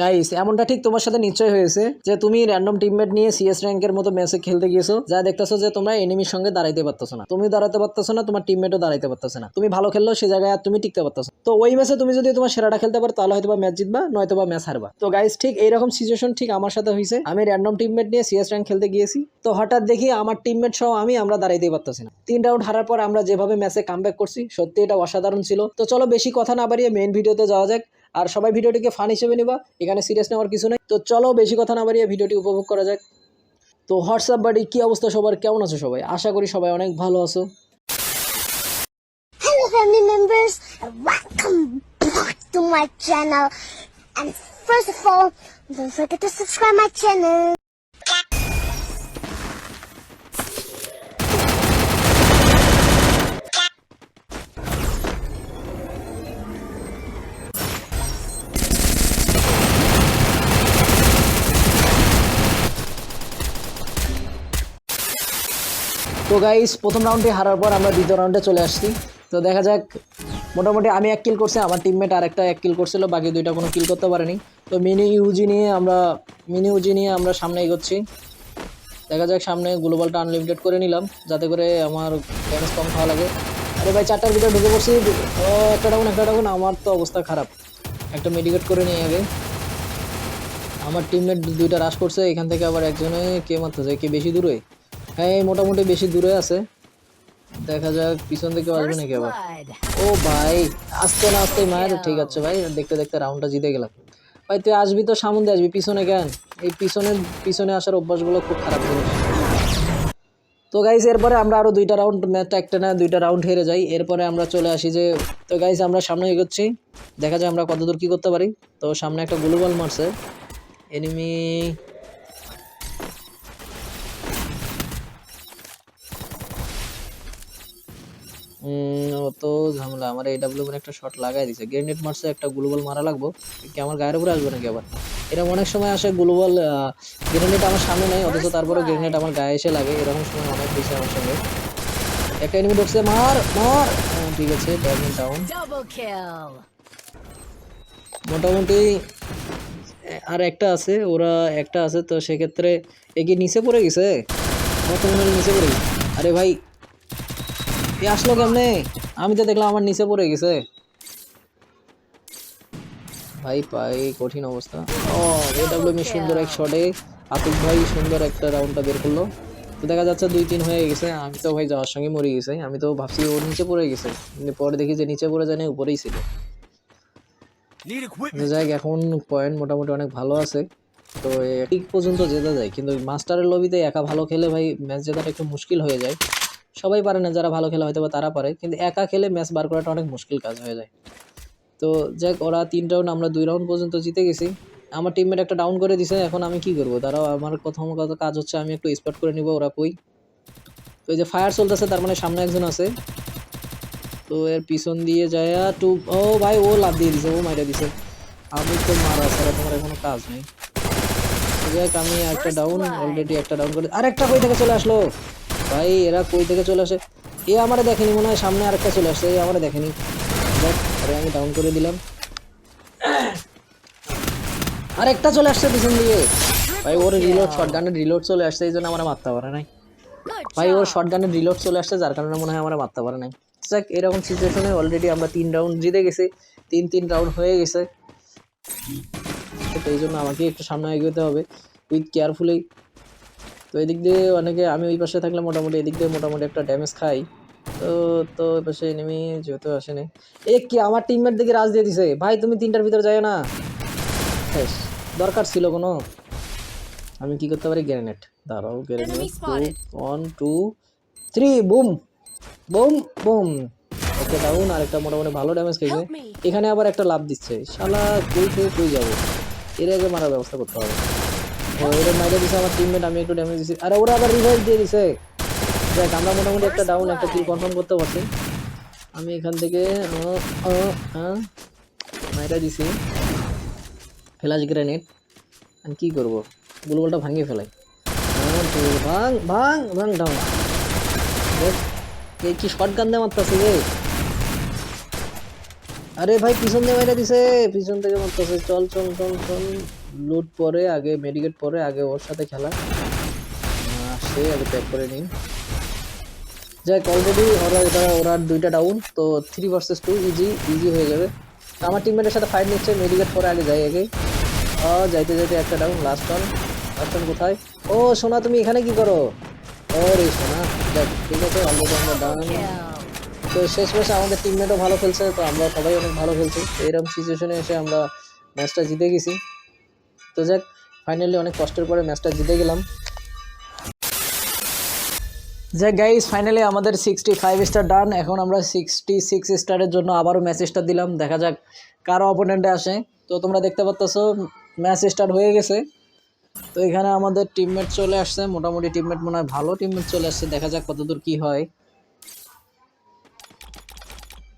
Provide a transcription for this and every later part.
Guys এমনটা ঠিক তোমার সাথে নিশ্চয় হয়েছে যে তুমি র্যান্ডম টিমমেট নিয়ে সিএস র্যাঙ্কের মতো ম্যাচে খেলতে গিয়েছো, যা দেখতেছো যে তোমরা এনিমির সঙ্গে দাঁড়াইতে পারতেছো না। তুমি দাঁড়াতে পারতেছো না, তোমার টিমমেটও দাঁড়াইতে পারতেছে না। তুমি ভালো খেললেও সে জায়গায় আর তুমি টিকতে পারতেছো তো ওই ম্যাচে তুমি যদি তোমার সেরাটা খেলতে পারো, তাহলে হয়তো ম্যাচ জিতবা নয়তো বা ম্যাচ হারবা। তো গাইস ঠিক এইরকম সিচুয়েশন ঠিক আমার সাথে হয়েছে। আমি র্যান্ডম টিমমেট নিয়ে সিএস র্যাঙ্ক খেলতে গিয়েছি। তো হঠাৎ দেখি আমার টিমমেট সহ আমি আমরা দাঁড়াইতেই পারতেছি না। তিন রাউন্ড হারার পর আমরা যেভাবে ম্যাচে কামব্যাক করছি, সত্যি এটা অসাধারণ ছিল। তো চলো বেশি কথা না বাড়িয়ে মেইন ভিডিওতে যাওয়া যাক। আর সবাই ভিডিওটিকে ফান হিসেবে নিবা, এখানে সিরিয়াস নেওয়ার কিছু নেই। তো চলো বেশি কথা না বাড়িয়ে ভিডিওটি উপভোগ করা যাক। তো হোয়াটসঅ্যাপ বাড়ি কি অবস্থা সবার? কেমন আছো সবাই? আশা করি সবাই অনেক ভালো আছো। তো গাইস প্রথম রাউন্ডে হারার পর আমরা দ্বিতীয় রাউন্ডে চলে আসছি। তো দেখা যাক, মোটামুটি আমি এক কিল করছি, আমার টিমমেট আরেকটা এক কিল করছিল, বাকি দুইটা কোনো কিল করতে পারেনি। তো মিনি ইউজি নিয়ে আমরা মিনি ইউজি নিয়ে আমরা সামনে এগোচ্ছি। দেখা যাক সামনে গ্লোবালটা আনলিমিটেড করে নিলাম, যাতে করে আমার ড্যামেজ কম খাওয়া লাগে। আরে ভাই, চারটার ভিতরে ঢুকে পড়ছি। একটা ডাউন একটা ডাউন, আমার তো অবস্থা খারাপ। একটা মেডিকেট করে নিয়ে আগে। আমার টিমমেট দুইটা রাশ করছে, এখান থেকে আবার একজনে কে মারতে মারতেছে? কে বেশি দূরে? হ্যাঁ এই মোটামুটি বেশি দূরে আছে। দেখা যাক পিছন থেকে আসবে নাকি আবার? ও ভাই আসতে না আসতে মায়ের ঠিক আছে ভাই দেখতে দেখতে রাউন্ডটা জিতে গেলাম। ভাই তুই আসবি তো সামনে আসবি পিছনে কেন? এই পিছনে পিছনে আসার অভ্যাসগুলো খুব খারাপ জিনিস। তো গাইজ এরপরে আমরা আরও দুইটা রাউন্ড ম্যাচটা একটা না দুইটা রাউন্ড হেরে যাই। এরপরে আমরা চলে আসি যে তো গাইজ আমরা সামনে এগোচ্ছি। দেখা যায় আমরা কতদূর কী করতে পারি। তো সামনে একটা গ্লোবাল মারছে। এনিমি অত ঝামেলা। আমার এই ডাব্লিউ একটা শট লাগাই দিছে। গ্রেনেড মারছে একটা গ্লোবাল মারা লাগবো। কি আমার গায়ের উপরে আসবে নাকি আবার? এরকম অনেক সময় আসে গ্লোবাল গ্রেনেড আমার সামনে নেই অথচ তারপরে গ্রেনেড আমার গায়ে এসে লাগে। এরকম সময় অনেক বেশি আমার সঙ্গে। একটা এনিমি ঢুকছে মার মার। ঠিক আছে ড্যামেজ ডাউন মোটামুটি আর একটা আছে ওরা একটা আছে তো সেক্ষেত্রে এ কি নিচে পড়ে গেছে? নিচে পড়ে গেছে। আরে ভাই আসলো কেমনে? আমি তো দেখলাম আমার নিচে পড়ে গেছে। ভাই পাই কঠিন অবস্থা। ও এডাব্লিউ মি সুন্দর এক শটে আতিক ভাই সুন্দর একটা রাউন্ডটা বের করল। তো দেখা যাচ্ছে দুই তিন হয়ে গেছে, আমি তো ভাই যাওয়ার সঙ্গে মরে গেছে। আমি তো ভাবছি ওর নিচে পড়ে গেছে। কিন্তু পরে দেখি যে নিচে পড়ে যায় না, উপরেই ছিল। যাই এখন পয়েন্ট মোটামুটি অনেক ভালো আছে। তো ঠিক পর্যন্ত জেতা যায়। কিন্তু মাস্টারের লবিতে একা ভালো খেলে ভাই ম্যাচ জেতাটা একটু মুশকিল হয়ে যায়। সবাই পারে না যারা ভালো খেলা হয়তো বা তারা পারে, কিন্তু একা খেলে ম্যাচ বার করাটা অনেক মুশকিল কাজ হয়ে যায়। তো যাক, ওরা তিন রাউন্ড আমরা দুই রাউন্ড পর্যন্ত জিতে গেছি। আমার টিমমেট একটা ডাউন করে দিছে, এখন আমি কি করব? তারাও আমার প্রথম কথা কাজ হচ্ছে, আমি একটু স্পট করে নিব, ওরা কই? তো এই যে ফায়ার চলতেছে, তার মানে সামনে একজন আছে। তো এর পিছন দিয়ে যায় টু ও ভাই, ও লাভ দিয়ে দিছে, ও মাইরা দিছে। আমি তো মারা ছাড়া তোমার কোনো কাজ নেই। যাই আমি একটা ডাউন অলরেডি একটা ডাউন করে আরেকটা কই থেকে চলে আসলো? ভাই এরা কই থেকে চলে আসে? এ আমারে দেখেনি মনে হয় সামনে আরেকটা চলে আসছে এ আমারে দেখেনি। আরে আমি ডাউন করে দিলাম। আরেকটা চলে আসছে পিছন দিয়ে। ভাই ওর রিলোড শর্ট গানের রিলোড চলে আসছে এই জন্য আমরা মারতে পারে নাই। ভাই ওর শর্ট গানের রিলোড চলে আসছে যার কারণে মনে হয় আমরা মারতে পারে নাই। যাক এরকম সিচুয়েশনে অলরেডি আমরা তিন রাউন্ড জিতে গেছি। তিন তিন রাউন্ড হয়ে গেছে। তো এই জন্য আমাকে একটু সামনে এগোতে হবে। উইথ কেয়ারফুলি এদিক দিয়ে অনেকে আমি ওই পাশে থাকলে মোটামুটি এদিক দিয়ে মোটামুটি একটা ড্যামেজ খাই। তো তো ওই পাশে এনিমি যেহেতু আসেনি। এ কি আমার টিমমেট দিকে রাজ দিয়ে দিছে? ভাই তুমি তিনটার ভিতরে যাও না। দরকার ছিল কোনো? আমি কি করতে পারি? গ্রেনেড দাঁড়াও grenade one two three boom boom boom okay down আর একটা মোটামুটি ভালো ড্যামেজ খেয়েছে। এখানে আবার একটা লাভ দিচ্ছে। শালা কই কই যাব? এর আগে মারার ব্যবস্থা করতে হবে। ওরা মাইরে দিছে আমার আমি একটু ড্যামেজ ওরা আবার দিয়ে দিছে। আমরা মোটামুটি একটা ডাউন একটা করতে পারছি। আমি এখান থেকে মাইরা দিছি। গ্রেনেড আমি কী করব? বুলবুলটা ভাঙিয়ে ফেলাই। ভাঙ ভাঙ ভাঙ ডাউন কি শর্ট গান দিয়ে মারতেছে রে। আরে ভাই, পিছন দিয়ে মাইরা দিছে। পিছন থেকে মারতেছে। চল চল চল চল। লুট পরে, আগে মেডিকেট পরে, আগে ওর সাথে খেলা। আসছে আগে প্যাক করে নিই। যাক অলরেডি ওরা এটা ওরা দুইটা ডাউন তো three versus two easy easy হয়ে যাবে। আমার টিমমেটের সাথে ফাইট নিচ্ছে মেডিকেট পরে আগে যাই আগে। যাইতে যাইতে একটা down last one last one কোথায়? ও, সোনা, তুমি এখানে কি করো? ও রে সোনা, যাক, ঠিক আছে অলরেডি আমরা ডাউন তো শেষ মেশে আমাদের টিমমেটও ভালো খেলছে, তো আমরা সবাই অনেক ভালো খেলছি। এরকম সিচুয়েশনে এসে আমরা ম্যাচটা জিতে গেছি। তো যাক ফাইনালি অনেক কষ্টের পরে ম্যাচটা জিতে গেলাম। যাক গাইস ফাইনালি আমাদের সিক্সটি ফাইভ স্টার ডান এখন আমরা সিক্সটি সিক্স স্টারের জন্য আবারও ম্যাচ স্টার দিলাম। দেখা যাক কারও অপোনেন্টে আসে। তো তোমরা দেখতে পাচ্তেছো ম্যাচ স্টার্ট হয়ে গেছে। তো এখানে আমাদের টিমমেট চলে আসছে। মোটামুটি টিমমেট মনে হয় ভালো টিমমেট চলে আসছে। দেখা যাক কতদূর কি হয়।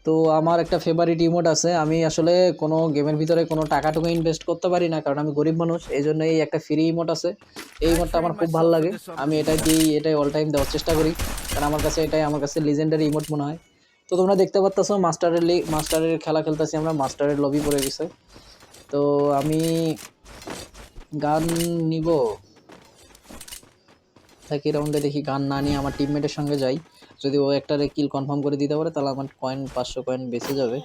তো আমার একটা ফেভারিট ইমোট আছে। আমি আসলে কোনো গেমের ভিতরে কোনো টাকা টুকু ইনভেস্ট করতে পারি না, কারণ আমি গরিব মানুষ এই জন্য এই একটা ফ্রি ইমোট আছে। এই ইমোটটা আমার খুব ভালো লাগে। আমি এটাই দিই, এটাই অল টাইম দেওয়ার চেষ্টা করি। কারণ আমার কাছে এটাই, আমার কাছে লিজেন্ডারি ইমোট মনে হয়। তো তোমরা দেখতে পাচ্ছ মাস্টারের লি মাস্টারের খেলা খেলতেছি আমরা মাস্টারের লবি পড়ে গেছে। তো আমি গান নিব। একই রাউন্ডে দেখি, গান না নিয়ে আমার টিমমেটের সঙ্গে যাই। যদি ও একটা কিল কনফার্ম করে দিতে পারে, তাহলে আমার কয়েন পাঁচশো কয়েন বেঁচে যাবে।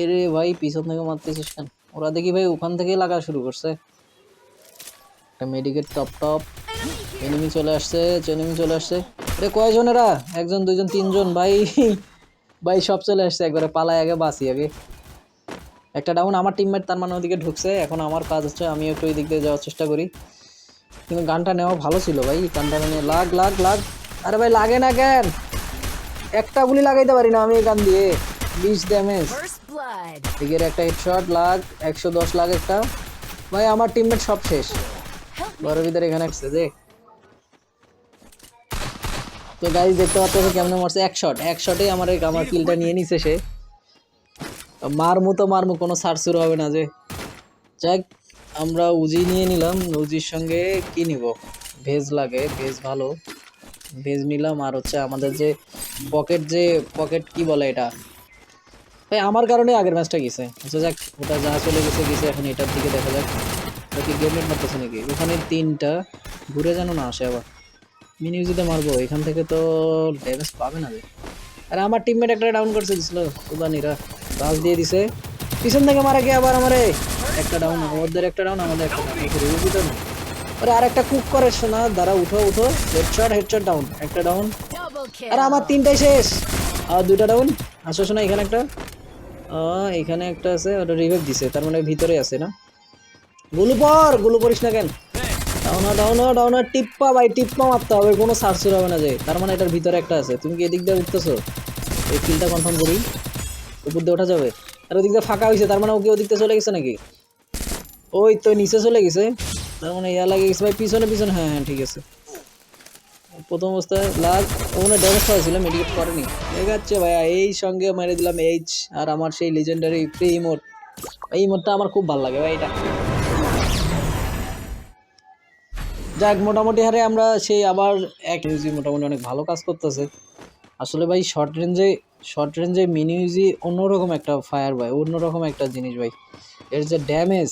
এরে ভাই, পিছন থেকে মারতেছিস কেন? ওরা দেখি ভাই ওখান থেকেই লাগা শুরু করছে। একটা মেডিকেট টপ টপ এনিমি চলে আসছে এনিমি চলে আসছে। আরে কয়জনেরা? একজন, দুইজন, তিনজন, ভাই। ভাই, সব চলে আসছে, একবারে পালায় আগে বাসি আগে। একটা ডাউন আমার টিমমেট তার মানে ওদিকে ঢুকছে। এখন আমার কাজ হচ্ছে আমি একটু ওই দিক দিয়ে যাওয়ার চেষ্টা করি। কিন্তু গানটা নেওয়া ভালো ছিল ভাই, গানটা নিয়ে লাগ লাগ লাগ। আরে ভাই, লাগে না কেন? একটা গুলি লাগাইতে পারি না আমি এই গান দিয়ে। বিশ ড্যামেজ এগের একটা হেডশট লাগ একশো দশ লাখ একটা। ভাই আমার টিমমেট সব শেষ। বড় ভিতরে এখানে আসছে দেখ। তো গাইজ দেখতে পাচ্ছ কেমন মারছে? এক শট এক শটে আমার আমার কিলটা নিয়ে নিছে সে। মারমু তো মারমু কোনো সার শুরু হবে না যে। যাক আমরা উজি নিয়ে নিলাম। উজির সঙ্গে কি নিব? ভেজ লাগে ভেজ ভালো। ভেজ নিলাম আর হচ্ছে আমাদের যে পকেট যে, পকেট কি বলে এটা? ভাই, আমার কারণে আগের ম্যাচটা গেছে। আচ্ছা যাক, ওটা যা চলে গেছে গেছে, এখন এটার দিকে দেখা যাক। ওটা কি গেমের মারতেছে নাকি? ওখানে তিনটা, ঘুরে যেন না আসে আবার। মিনি ইউজিতে মারবো, এখান থেকে তো ড্যামেজ পাবে না রে। আরে, আমার টিমমেট একটা ডাউন করছে দিছিল উদানিরা বাস দিয়ে দিছে। পিছন থেকে মারা গিয়ে আবার আমারে একটা ডাউন আমাদের একটা ডাউন আমাদের একটা ডাউন আরে আর একটা কুক করে শোনা দাঁড়া, উঠো উঠো। হেডশট হেডশট ডাউন একটা ডাউন. আরে আমার তিনটাই শেষ। আর দুইটা ডাউন আসো শোনা, এখানে একটা। এখানে একটা আছে, ওটা রিভাইভ দিছে, তার মানে ভিতরে আছে না? গুলু পর, গুলু না কেন? ডাউন ডাউন ডাউন টিপ্পা ভাই, টিপ্পা মারতে হবে, কোনো হবে না যে। তার মানে এটার ভিতরে একটা আছে। তুমি কি এদিক দিয়ে উঠতেছো? এই কিলটা কনফার্ম করি। উপর দিয়ে ওঠা যাবে। আর ওদিক দিয়ে ফাঁকা হয়েছে তার মানে ওকে ওদিক দিয়ে চলে গেছে নাকি? ওই তো নিচে চলে গেছে। তার মানে ইয়া লাগে গেছে। ভাই, পিছনে পিছনে। হ্যাঁ হ্যাঁ ঠিক আছে। প্রথম অবস্থায় লাগ ওখানে ড্যামেজ হয়েছিল মেডিকেট করেনি। ঠিক আছে ভাইয়া, এই সঙ্গে মেরে দিলাম এইচ আর আমার সেই লিজেন্ডারি ফ্রি ইমোট এই ইমোটটা আমার খুব ভালো লাগে ভাই এটা। যাক, মোটামুটি হারে আমরা সেই আবার এক ইউজি মোটামুটি অনেক ভালো কাজ করতেছে। আসলে ভাই শর্ট রেঞ্জে শর্ট রেঞ্জে মিনি ইউজি অন্যরকম একটা ফায়ার ভাই, অন্যরকম একটা জিনিস ভাই। এর যে ড্যামেজ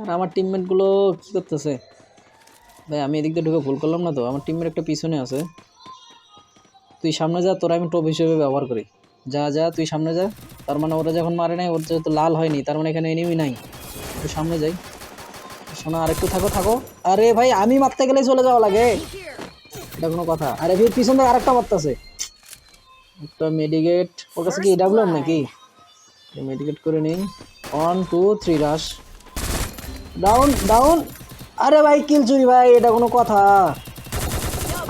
আর আমার টিমমেটগুলো কী করতেছে? ভাই আমি এদিক দিয়ে ঢুকে ভুল করলাম না তো আমার টিমের একটা পিছনে আছে তুই সামনে যা তোরা আমি টপ হিসেবে ব্যবহার করি যা যা তুই সামনে যা তার মানে ওরা যখন মারে নাই ওর যেহেতু লাল হয়নি তার মানে এখানে এনিমি নাই তুই সামনে যাই শোনা আরেকটু থাকো থাকো আরে ভাই আমি মারতে গেলেই চলে যাওয়া লাগে এটা কোনো কথা আরে ভাই পিছন থেকে আরেকটা মারতেছে একটা মেডিকেট ওর কাছে কি ডাবলাম নাকি মেডিকেট করে নেই one two three rush down down আরে ভাই কিল চুরি ভাই এটা কোনো কথা।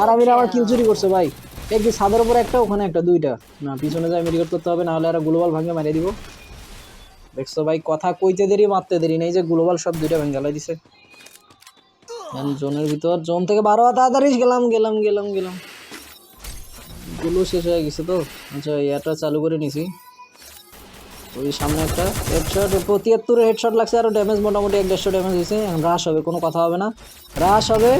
আর আমি আমার কিল চুরি করছে ভাই। এই কি ছাদের উপরে একটা ওখানে একটা দুইটা। না পিছনে যাই মেডিকেট করতে হবে নাহলে আর গ্লোবাল ভাঙে মারিয়ে দিব। দেখছ ভাই কথা কইতে দেরি মারতে দেরি নেই যে গ্লোবাল সব দুইটা ভেঙে গেলাই দিছে। জোনের ভিতর জোন থেকে বারো তাড়াতাড়ি গেলাম গেলাম গেলাম গেলাম। গুলো শেষ হয়ে গেছে তো। আচ্ছা ইয়াটা চালু করে নিছি। ওই সামনে একটা হেডশট তিয়াত্তরে হেডশট লাগছে, আর ড্যামেজ মোটামুটি এক দেড়শো ড্যামেজ হয়েছে। রাশ হবে, কোনো কথা হবে না। রাশ হবে।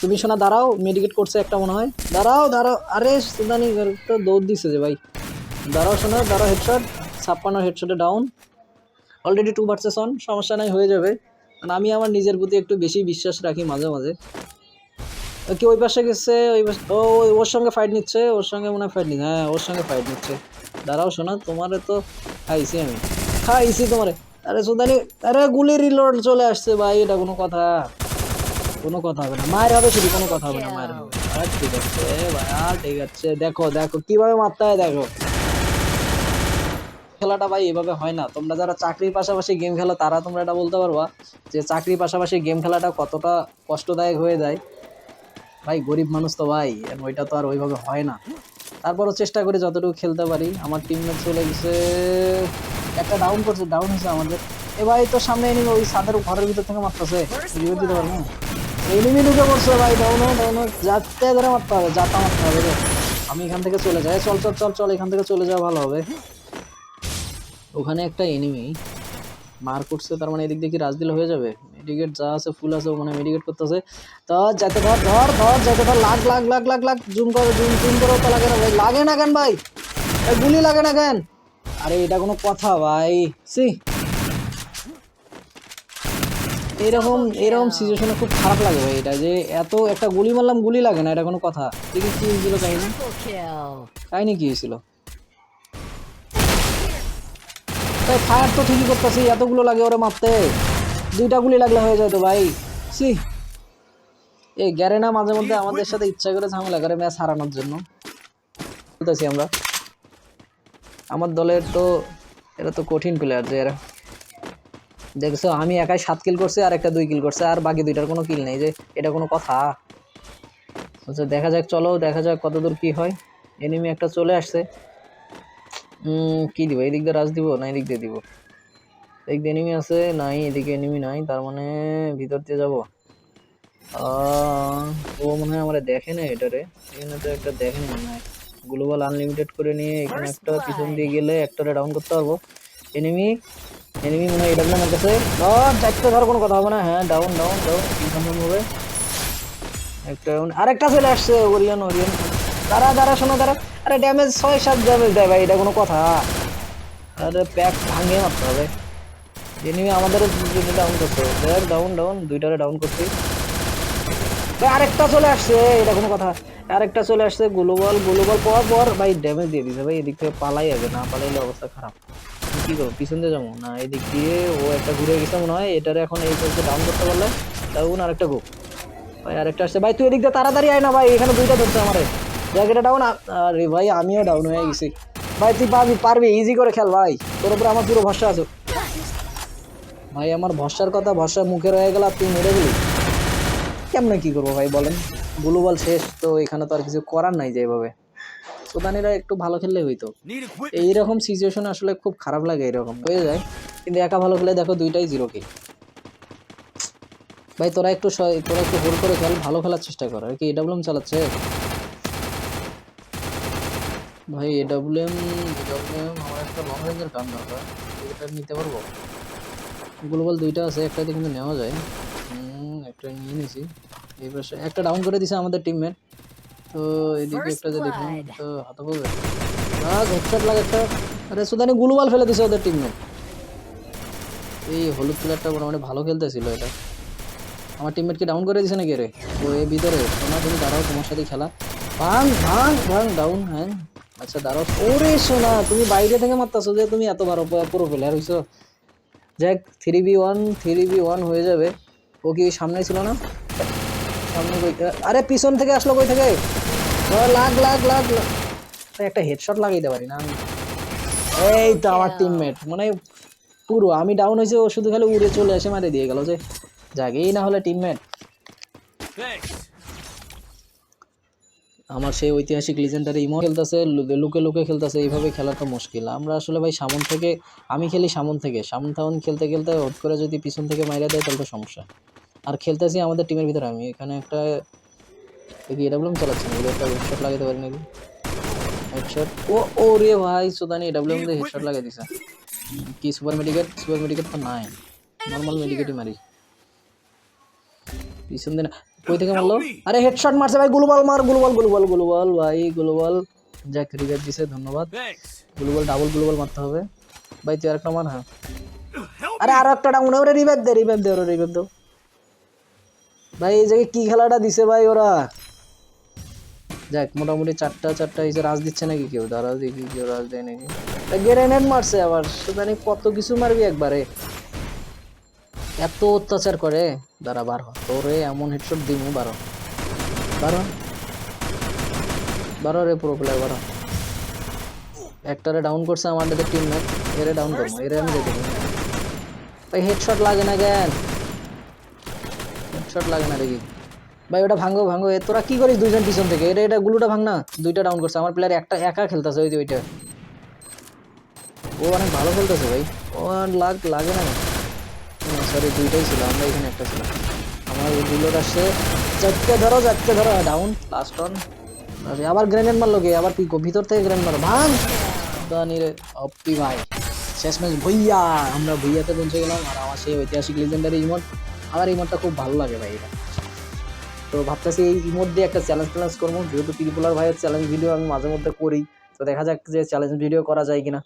তুমি শোনা, দাঁড়াও মেডিকেট করছে একটা মনে হয়। দাঁড়াও দাঁড়াও, আরে সুদানি তো দৌড় দিছে যে ভাই। দাঁড়াও, শোনা, দাঁড়াও হেডশট ছাপ্পান্ন হেডশটে down already two versus one সমস্যা নাই, হয়ে যাবে। কারণ আমি আমার নিজের প্রতি একটু বেশি বিশ্বাস রাখি মাঝে মাঝে। কি ওই পাশে গেছে? ওই পাশে, ও, ওর সঙ্গে ফাইট নিচ্ছে, ওর সঙ্গে মনে হয় ফাইট নিচ্ছে। হ্যাঁ ওর সঙ্গে ফাইট নিচ্ছে। দাঁড়াও, শোনা, তোমারে তো খাইছি আমি। খাইছি তোমারে। আরে সুদানি আরে গুলি রিলোড চলে আসছে ভাই, এটা কোনো কথা। কোনো কথা হবে না। মায়ের হবে শুধু, কোনো কথা হবে না মায়ের হবে। আর ঠিক আছে ভাই ঠিক আছে। দেখো দেখো, কীভাবে মারতে হয় দেখো। খেলাটা ভাই এভাবে হয় না। তোমরা যারা চাকরির পাশাপাশি গেম খেলো, তারা তোমরা এটা বলতে পারবা যে চাকরির পাশাপাশি গেম খেলাটা কতটা কষ্টদায়ক হয়ে যায়। ভাই, গরিব মানুষ তো ভাই, ওইটা তো আর ওইভাবে হয় না। তারপরও চেষ্টা করি যতটুকু খেলতে পারি। আমার টিমমেট চলে গেছে, একটা ডাউন করছে ডাউন হয়েছে আমাদের। এ ভাই তো সামনে এনিমি ওই ছাদের ঘরের ভিতর থেকে মারতেছে। রিভার দিতে পারব এনিমি ঢুকে পড়ছে ভাই ডাউন ডাউন যাতে ধরে মারতে হবে, যাতা মারতে হবে। আমি এখান থেকে চলে যাই। চল চল চল চল, এখান থেকে চলে যাওয়া ভালো হবে। ওখানে একটা এনিমি মার করছে, তার মানে এদিক দিয়ে কি রাজ দিলে হয়ে যাবে? মেডিকেট যা আছে ফুল আছে মানে মেডিকেট করতেছে। তো যাতে ধর ধর ধর যাতে ধর লাগ লাগ লাগ লাগ লাগ জুম করো জুম জুম করো তো লাগে না ভাই। লাগে না কেন ভাই? এই গুলি লাগে না কেন? আরে এটা কোনো কথা ভাই। সি এরকম এরকম সিচুয়েশনে খুব খারাপ লাগে ভাই এটা যে এত একটা গুলি মারলাম গুলি লাগে না এটা কোনো কথা। দেখি কি হয়েছিল কাহিনী কাহিনী কি হয়েছিল? ফায়ার তো ঠিকই করতেছি এতগুলো লাগে ওরে মারতে। দুইটা গুলি লাগলে হয়ে যায় তো ভাই। সি এই গ্যারেনা মাঝে মধ্যে আমাদের সাথে ইচ্ছা করে ঝামেলা করে ম্যাচ হারানোর জন্য। বলতেছি আমরা। আমার দলের তো এটা তো কঠিন প্লেয়ার যে এরা। দেখছ, আমি একাই সাত কিল করছি, আর একটা দুই কিল করছে, আর বাকি দুইটার কোনো কিল নেই যে, এটা কোনো কথা। আচ্ছা দেখা যাক, চলো, দেখা যাক কতদূর কি হয়। এনিমি একটা চলে আসছে। কি দিব? এদিক দিয়ে রাজ দিব না এদিক দিয়ে দিব? এদিক এনিমি আছে নাই এদিকে এনিমি নাই তার মানে ভিতর দিয়ে যাব। ও মনে হয় আমার দেখে না এটারে। এখানে তো একটা দেখে না মনে হয় গ্লোবাল আনলিমিটেড করে নিয়ে এখানে একটা পিছন দিয়ে গেলে একটারে ডাউন করতে পারব। এনিমি এনিমি মনে হয় এটা আমার কাছে চারটে ধর কোনো কথা হবে না। হ্যাঁ ডাউন ডাউন ডাউন কনফার্ম হবে? একটা down- আরেকটা চলে আসছে ওরিয়ান ওরিয়ান দাঁড়া দাঁড়া শোনো দাঁড়া। আরে ড্যামেজ ছয় সাত ড্যামেজ দেয় ভাই এটা কোনো কথা। আরে প্যাক ভাঙিয়ে মারতে হবে। এনিমি আমাদের ডাউন হবে দেখ ডাউন ডাউন দুইটারে ডাউন করছি। আরেকটা চলে আসছে এটা কোনো কথা। আরেকটা চলে আসছে গ্লোবাল গ্লোবাল পর পর ভাই ড্যামেজ দিয়ে দিছে। ভাই, এদিক থেকে পালাই আগে না পালাইলে অবস্থা খারাপ। কি করব, পিছন দিয়ে যাব? না, এদিক দিয়ে ও একটা ঘুরে গেছে মনে হয়, এটারে এখন এই চলছে ডাউন করতে পারলে ডাউন আরেকটা গো ভাই, আরেকটা আসছে। ভাই, তুই এদিক দিয়ে তাড়াতাড়ি আয় না, ভাই, এখানে দুইটা ধরছে আমারে। জায়গাটা ডাউন আরে ভাই, আমিও ডাউন হয়ে গেছি। ভাই, তুই পারবি পারবি ইজি করে খেল, ভাই। তোর উপরে আমার পুরো ভরসা আছে। ভাই আমার ভরসার কথা ভরসা মুখে রয়ে গেল আর তুই মেরে গেলি কেমনে কি করব ভাই বলেন? গ্লোবাল শেষ তো এখানে তো আর কিছু করার নাই যেভাবে সুদানিরা একটু ভালো খেললে হইতো। এইরকম সিচুয়েশন আসলে খুব খারাপ লাগে এরকম হয়ে যায়? কিন্তু একা ভালো খেলে দেখো দুইটাই জিরো কি ভাই তোরা একটু তোরা একটু হোল করে খেল ভালো খেলার চেষ্টা কর। আর কি এডাব্লিউএম চালাচ্ছে? ভাই এডাব্লিউএম এডাব্লিউএম আমার একটা লং রেঞ্জের গান দরকার। এটা নিতে পারব? গ্লোবাল দুইটা আছে একটাতে কিন্তু নেওয়া যায়। একটা নিয়ে নিয়েছি এই পাশে একটা ডাউন করে দিছে আমাদের টিমমেট তো এদিকে একটা যে দেখুন তো হাতে লাগ হেডশট লাগ একটা। আরে সুদানি গ্লোবাল ফেলে দিছে ওদের টিমমেট এই হলুদ প্লেয়ারটা মোটামুটি ভালো খেলতেছিল এটা। আমার টিমমেটকে ডাউন করে দিছে নাকি রে? ও এর ভিতরে। তোমার তুমি দাঁড়াও তোমার সাথে খেলা। ভাঙ ভাঙ ভাঙ ডাউন হ্যাঁ। আচ্ছা দাঁড়াও। ওরে সোনা তুমি বাইরে থেকে মারতেছো যে তুমি এত বড় পুরো প্লেয়ার হইছো। যাক three B one three B one হয়ে যাবে। ও কি সামনে ছিল না? সামনে কই আরে পিছন থেকে আসলো কই থেকে? লাগ লাগ লাগ লাগ। একটা হেডশট লাগাইতে পারি না আমি। এই তো আমার টিমমেট মানে পুরো আমি ডাউন হয়েছে ও শুধু খালি উড়ে চলে এসে মারে দিয়ে গেল যে। এই না হলে টিমমেট আমার সেই ঐতিহাসিক লিজেন্ডারি ইমো খেলতেছে লুকে লুকে খেলতেছে, এইভাবে খেলা তো মুশকিল। আমরা আসলে ভাই সামন থেকে, আমি খেলি সামন থেকে। সামন থামন খেলতে খেলতে হট করে যদি পিছন থেকে মাইরা দেয় তাহলে তো সমস্যা। আর খেলতেছি আমাদের টিমের ভিতরে আমি। এখানে একটা দেখি এডাব্লিউএম চালাচ্ছি না একটা হেডশট লাগাতে পারি নাকি? হেডশট ও ও রে ভাই, সুদানি এডাব্লিউএম দিয়ে হেডশট লাগাই দিছে। কি সুপার মেডিকেট সুপার মেডিকেট তো নাই। নর্মাল মেডিকেটই মারি। পিছন দিন কই থেকে মারলো? আরে হেডশট মারছে ভাই গ্লোবাল মার গ্লোবাল গ্লোবাল গ্লোবাল ভাই গ্লোবাল। যাক রিভাইভ দিছে ধন্যবাদ। গ্লোবাল ডাবল গ্লোবাল মারতে হবে। ভাই তুই আরেকটা মান হ্যাঁ। আরে আরও একটা ডাউন ওরে রিভাইভ দে রিভাইভ দে ওরা রিভাইভ দাও ভাই এই জায়গায় কি খেলাটা দিছে ভাই ওরা? যাক মোটামুটি চারটা চারটা হিসেবে রাজ দিচ্ছে নাকি কেউ? দাঁড়া দেখি কেউ রাজ দেয় নাকি। গ্রেনেড মারছে আবার সে জানি কত কিছু মারবি একবারে? এত অত্যাচার করে। দাঁড়া, বার তোরে এমন হেডশট দিমু, বারো বারো বারো রে পুরো প্লেয়ার বারো একটারে ডাউন করছে আমাদের টিম ম্যাট এরে ডাউন করব, এরে আমি দেখে ভাই হেডশট লাগে না কেন? হেডশট লাগে না দেখি। ভাই, ওটা ভাঙো ভাঙো। এ, তোরা কি করিস দুইজন পিছন থেকে? এটা এটা গুলুটা ভাঙ না। দুইটা ডাউন করছে। আমার প্লেয়ার একটা, একা খেলতেছে, ওই ওইটা। ও অনেক ভালো খেলতেছে ভাই। ও লাগ, লাগে না। সরি দুইটাই ছিল, আমরা এখানে একটা ছিল আমার আসছে ধরো ধরো ডাউন লাস্ট অন আবার গ্রেনেড মারলো কে? আবার পিকো ভিতর থেকে গ্রেনেড মারো ভাঙ! দানি রে, অপ্পি ভাই। শেষমেশ ভুইয়া, আমরা ভুইয়াতে পৌঁছে গেলাম, আর আমার সেই ঐতিহাসিক লিজেন্ডারি ইমোট আমার ইমোটটা খুব ভালো লাগে ভাই এটা। তো ভাবতেছি এই ইমোট দিয়ে একটা চ্যালেঞ্জ ট্যালেঞ্জ করব, যেহেতু ত্রিপুলার ভাইয়ের চ্যালেঞ্জ ভিডিও আমি মাঝে মধ্যে করি। তো দেখা যাক যে চ্যালেঞ্জ ভিডিও করা যায় কিনা।